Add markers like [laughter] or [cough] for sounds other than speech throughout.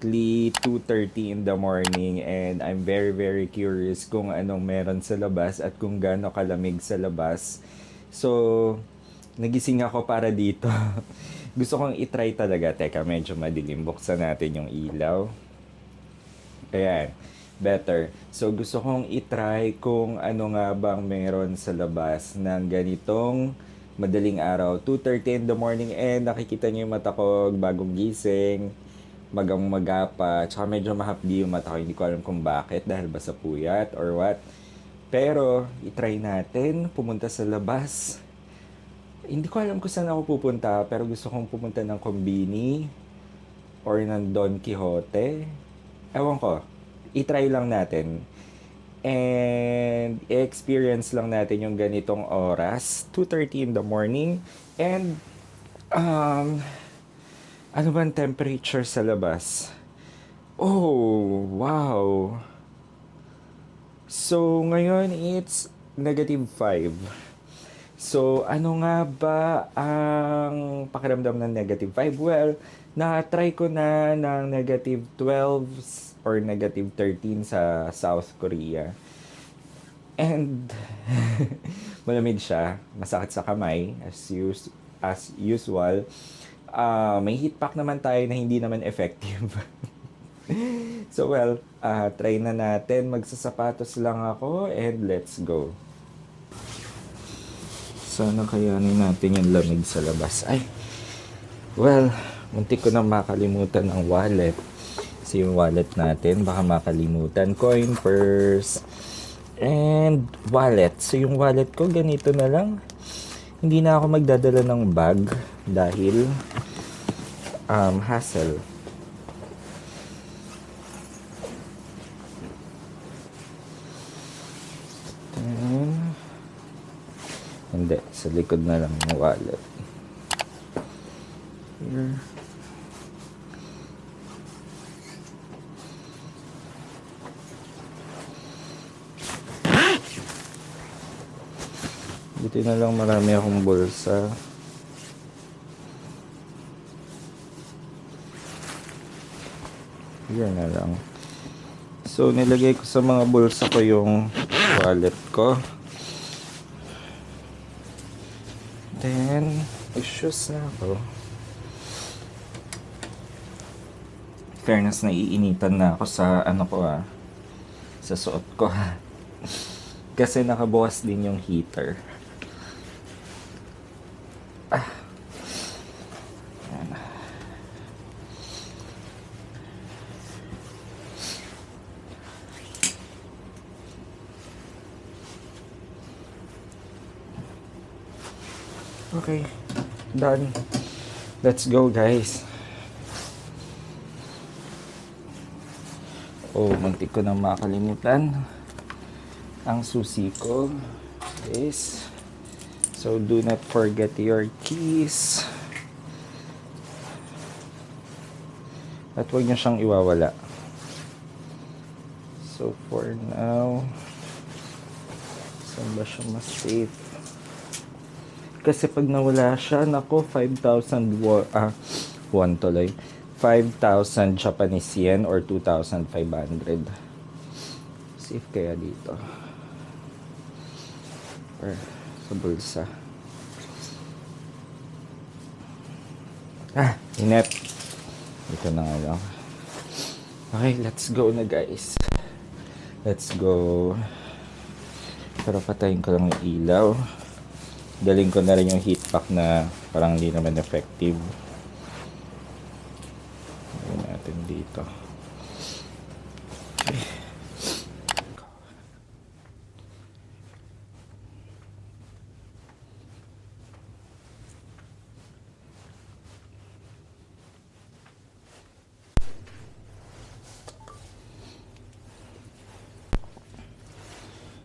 Currently 2.30 in the morning and I'm very very curious kung anong meron sa labas at kung gaano kalamig sa labas. So, nagising ako para dito. [laughs] Gusto kong itry talaga. Teka, medyo madilim. Buksan natin yung ilaw. Ayan, better. So, gusto kong itry kung ano nga bang meron sa labas ng ganitong madaling araw. 2.30 in the morning and nakikita niyo yung mata ko bagong gising, magang magapa, tsaka medyo mahapdi yung mata ko. Hindi ko alam kung bakit, dahil ba sa puyat or what. Pero, itry natin pumunta sa labas. Hindi ko alam kung saan ako pupunta, pero gusto kong pumunta ng Combini or ng Don Quixote. Ewan ko. I-try lang natin. And i-experience lang natin yung ganitong oras. 2.30 in the morning. And, um, ano ba temperature sa labas? Oh, wow. So, ngayon it's negative 5. So, ano nga ba ang pakiramdam ng negative 5? Well, na-try ko na ng negative 12 or negative 13 sa South Korea. And, [laughs] malamig siya. Masakit sa kamay, as, us- as usual. Ah, may heat pack naman tayo na hindi naman effective. [laughs] so, well, ah, try na natin. Magsasapatos lang ako and let's go. Sana kayanin natin yung lamig sa labas. Ay, well, muntik ko na makalimutan ang wallet. Kasi yung wallet natin, baka makalimutan. Coin, purse, and wallet. So yung wallet ko, ganito na lang. Hindi na ako magdadala ng bag dahil um, hassle. Hindi, sa likod na lang yung wallet. Here. Buti na lang marami akong bulsa. Yan na lang. So, nilagay ko sa mga bulsa ko yung wallet ko. Then, shoes na ako. Fairness, naiinitan na ako sa ano ko ah. Sa suot ko [laughs] Kasi nakabukas din yung heater. Okay. Done. Let's go, guys. Oh, muntik ko na makalimutan. Ang susi ko is so do not forget your keys. At huwag niyo siyang iwawala. So for now, saan ba siya mas safe? Kasi pag nawala siya, nako, 5,000 wa- ah, won tuloy. 5,000 Japanese yen or 2,500. Safe kaya dito? Or sa bulsa? Ah, inep. Ito na nga lang. Okay, let's go na guys. Let's go. Pero patayin ko lang yung ilaw. Daling ko na rin yung heat pack na parang hindi naman effective. Lagyan natin dito.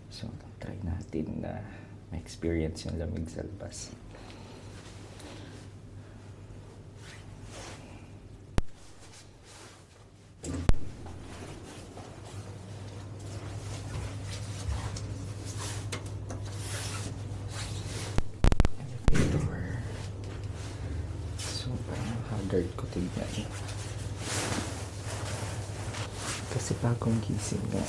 So, try natin na ma-experience yung lamig sa labas. Haggard ko tignan. Kasi bagong gising nga.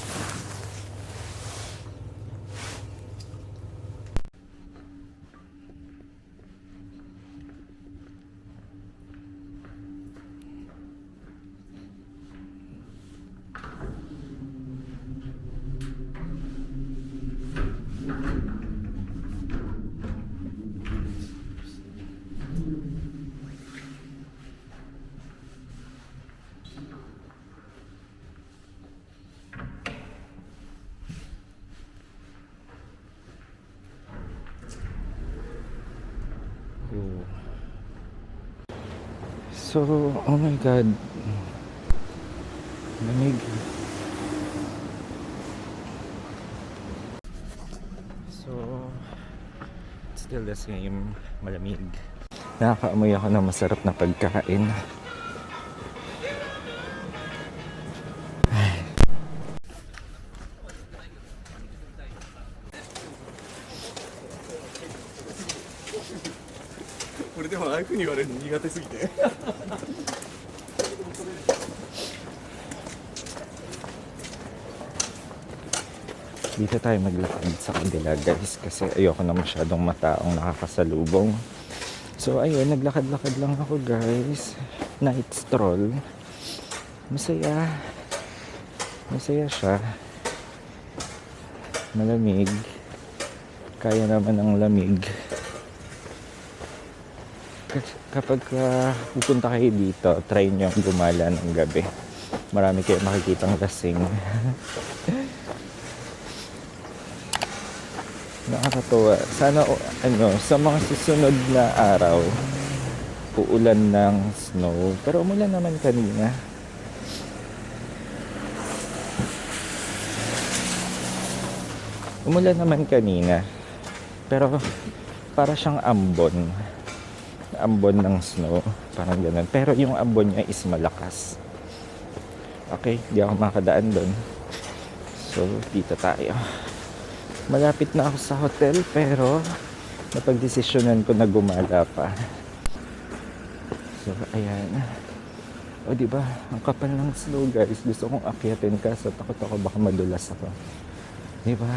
Oh. So, oh my God. Lamig. So, still the same. Malamig. Nakakaamoy ako ng masarap na pagkain. これでもああいうふうに言われるの苦手すぎて Dito tayo maglakad sa kabila guys kasi ayoko na masyadong mataong nakakasalubong. So ayun, naglakad-lakad lang ako guys. Night stroll. Masaya. Masaya siya. Malamig. Kaya naman ang lamig. Kapag ah, pupunta kayo dito, try nyo gumala ng gabi. Marami kayo makikitang lasing. [laughs] Nakakatuwa. Sana ano, sa mga susunod na araw, uulan ng snow. Pero umulan naman kanina. Umulan naman kanina. Pero para siyang ambon. Ambon ng snow. Parang ganun. Pero yung ambon niya is malakas. Okay, di ako makadaan doon. So, dito tayo malapit na ako sa hotel pero napagdesisyonan ko na gumala pa. So, ayan. O, di ba? Ang kapal ng snow, guys. Gusto kong akyatin ka sa takot ako baka madulas ako. Di ba?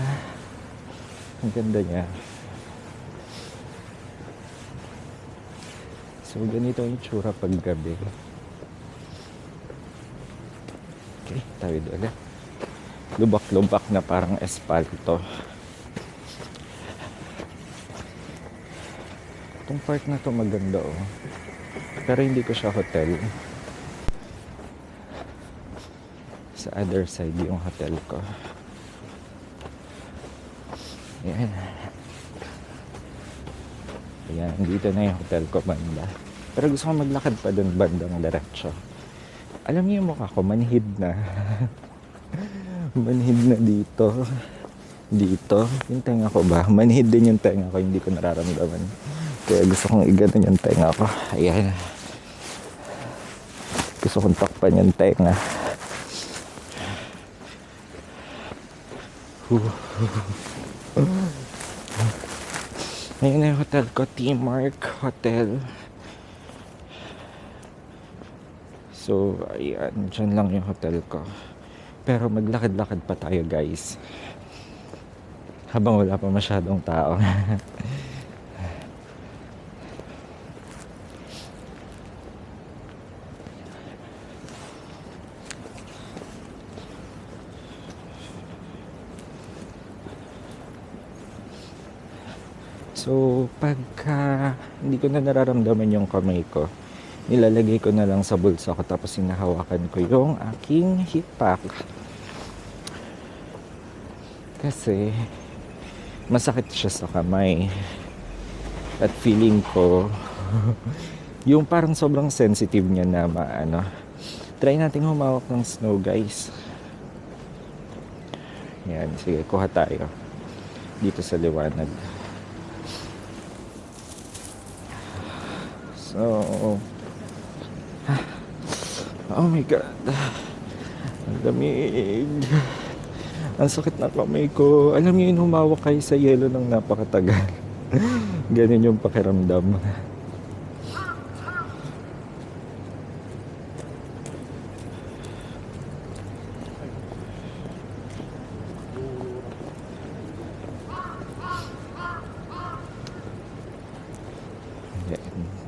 Ang ganda niya. So, ganito yung tsura pag gabi. Okay, tayo ulit. Lubak-lubak na parang espalto. Itong part na to maganda oh. Pero hindi ko siya hotel. Sa other side yung hotel ko. Ayan. Ayan, dito na yung hotel ko banda. Pero gusto ko maglakad pa dun bandang diretso. Alam niyo yung mukha ko, manhid na. [laughs] manhid na dito. Dito. Yung tenga ko ba? Manhid din yung tenga ko, hindi ko nararamdaman. Kaya gusto kong iganon yung tenga ko. Ayan. Gusto kong takpan yung tenga. Huh. [laughs] Ayun na yung hotel ko, T-Mark Hotel. So, ayan, dyan lang yung hotel ko. Pero maglakad-lakad pa tayo, guys. Habang wala pa masyadong tao. [laughs] So, pagka hindi ko na nararamdaman yung kamay ko, nilalagay ko na lang sa bulsa ko tapos hinahawakan ko yung aking hip pack. Kasi, masakit siya sa kamay. At feeling ko, [laughs] yung parang sobrang sensitive niya na maano. Try natin humawak ng snow, guys. Yan, sige, kuha tayo. Dito sa liwanag. So, oh my God. Ang lamig. Ang sakit na kamay ko. Alam niyo yun, humawak kayo sa yelo ng napakatagal. [laughs] Ganun yung pakiramdam.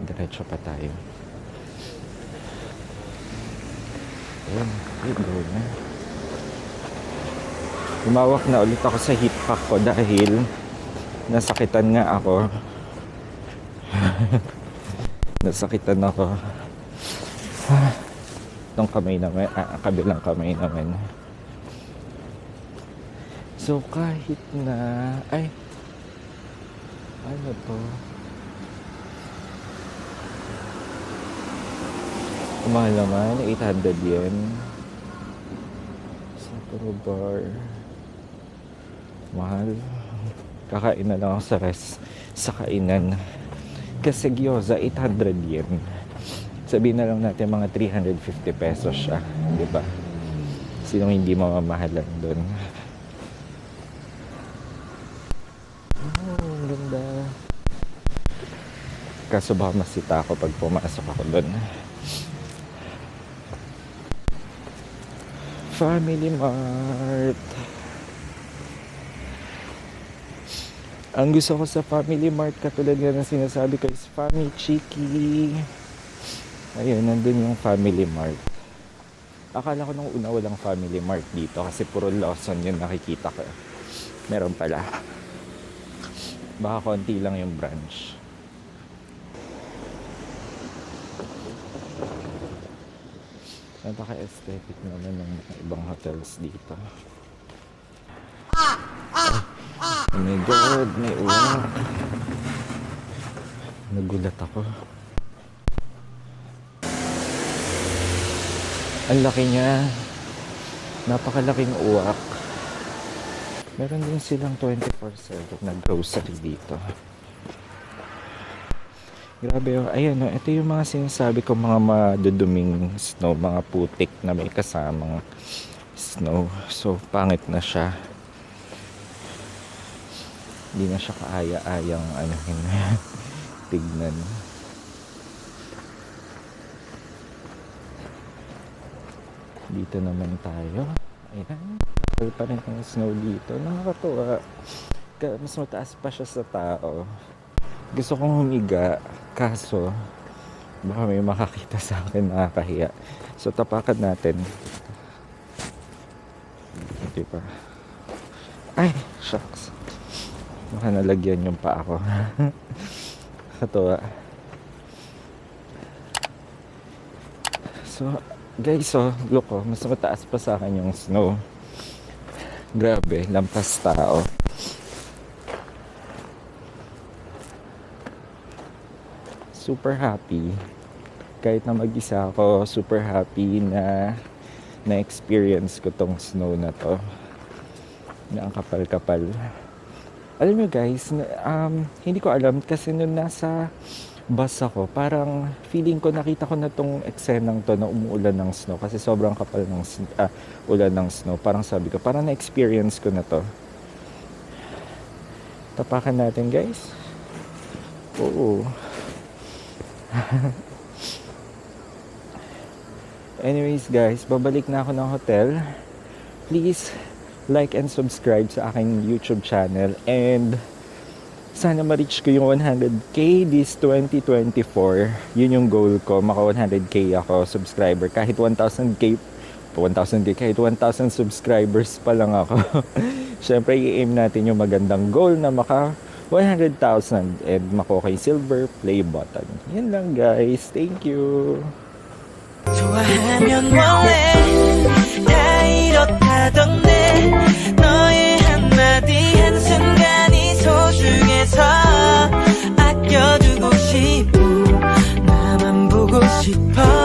Diretso pa tayo. Okay, go na. Umawak na ulit ako sa hip pack ko dahil nasakitan nga ako. [laughs] nasakitan ako. Itong kamay naman, ah, kabilang kamay naman. So kahit na, ay, ano to? Mahal naman, 800 yen. Sapporo bar. Mahal. Kakain na lang ako sa res sa kainan. Kasi gyoza, 800 yen. Sabihin na lang natin mga 350 pesos siya. Di ba? Sinong hindi mamamahalan doon? Oh, ganda. Kaso baka masita ako pag pumasok ako doon. Family Mart. Ang gusto ko sa Family Mart, katulad nga ng sinasabi ko, is Family Chiki. Ayun, nandun yung Family Mart. Akala ko nung una walang Family Mart dito kasi puro Lawson yung nakikita ko. Meron pala. Baka konti lang yung branch. Napaka-aesthetic naman ng ibang hotels dito. Oh my God, may uwak. Nagulat ako. Ang laki niya. Napakalaking uwak. Meron din silang 24-7 na grocery dito. Grabe oh. Ayan oh. Ito yung mga sinasabi ko mga maduduming snow. Mga putik na may kasamang snow. So, pangit na siya. Hindi na siya kaaya-ayang ano [laughs] tignan. Dito naman tayo. Ayan. Kapal pa rin snow dito. Nakakatuwa. Ka- Mas mataas pa siya sa tao. Gusto kong humiga. Kaso, baka may makakita sa akin nakakahiya. So, tapakan natin. Hindi pa. Ay, shucks. Baka nalagyan yung pa ako. [laughs] Katuwa. So, guys, oh, look oh, mas mataas pa sa akin yung snow. Grabe, lampas tao. Super happy. Kahit na mag-isa ako, super happy na na-experience ko tong snow na to. Na ang kapal-kapal. Alam nyo guys, um, hindi ko alam kasi nung nasa bus ako, parang feeling ko nakita ko na tong eksenang to na umuulan ng snow kasi sobrang kapal ng ah, ulan ng snow. Parang sabi ko, parang na-experience ko na to. Tapakan natin guys. Oo. [laughs] Anyways guys, babalik na ako ng hotel. Please like and subscribe sa aking YouTube channel and sana ma-reach ko yung 100k this 2024. Yun yung goal ko, maka 100k ako subscriber. Kahit 1,000k 1,000k, kahit 1,000 subscribers pa lang ako. [laughs] Siyempre, i-aim natin yung magandang goal na maka 100,000 and makuha kayong silver play button. Yan lang guys. Thank you. 좋아하면 원래 다 이렇다던데 너의 한마디 한순간이 소중해서 아껴주고 싶어 나만 보고 싶어